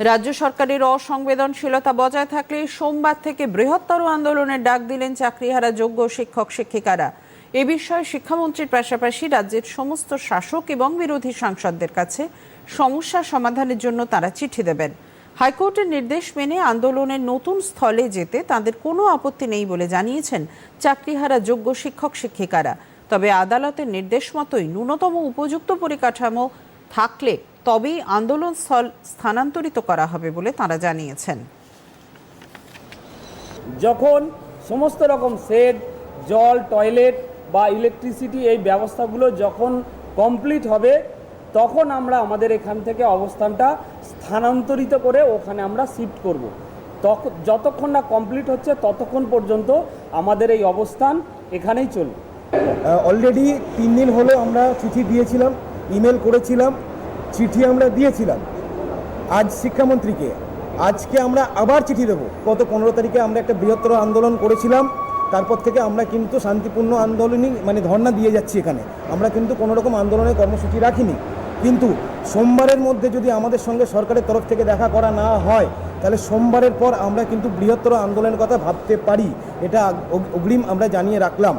রাজ্য সরকারের অসংবেদনশীলতা বজায় থাকলে সোমবার থেকে বৃহত্তর আন্দোলনের ডাক দিলেন চাকরিহারা যোগ্য শিক্ষক শিক্ষিকারা। এ বিষয়ে শিক্ষামন্ত্রীর পাশাপাশি রাজ্যের সমস্ত শাসক এবং বিরোধী সাংসদদের কাছে সমস্যা সমাধানের জন্য তারা চিঠি দেবেন। হাইকোর্টের নির্দেশ মেনে আন্দোলনের নতুন স্থলে যেতে তাদের কোনো আপত্তি নেই বলে জানিয়েছেন চাকরিহারা যোগ্য শিক্ষক শিক্ষিকারা। তবে আদালতের নির্দেশ মতোই ন্যূনতম উপযুক্ত পরিকাঠামো থাকলে তবেই আন্দোলন স্থল স্থানান্তরিত করা হবে বলে তারা জানিয়েছেন। যখন সমস্ত রকম শেড জল টয়লেট বা ইলেকট্রিসিটি এই ব্যবস্থাগুলো যখন কমপ্লিট হবে তখন আমরা আমাদের এখান থেকে অবস্থানটা স্থানান্তরিত করে ওখানে আমরা শিফট করব। তখন যতক্ষণ না কমপ্লিট হচ্ছে ততক্ষণ পর্যন্ত আমাদের এই অবস্থান এখানেই চলবে। অলরেডি তিন দিন হলো আমরা চিঠি দিয়েছিলাম। ইমেল করেছিলাম, চিঠি আমরা দিয়েছিলাম আজ শিক্ষামন্ত্রীকে। আজকে আমরা আবার চিঠি দেবো। গত পনেরো তারিখে আমরা একটা বৃহত্তর আন্দোলন করেছিলাম, তারপর থেকে আমরা কিন্তু শান্তিপূর্ণ আন্দোলনই মানে ধর্ণা দিয়ে যাচ্ছি এখানে। আমরা কিন্তু কোনো রকম আন্দোলনের কর্মসূচি রাখিনি। কিন্তু সোমবারের মধ্যে যদি আমাদের সঙ্গে সরকারের তরফ থেকে দেখা করা না হয়, তাহলে সোমবারের পর আমরা কিন্তু বৃহত্তর আন্দোলনের কথা ভাবতে পারি। এটা অগ্রিম আমরা জানিয়ে রাখলাম।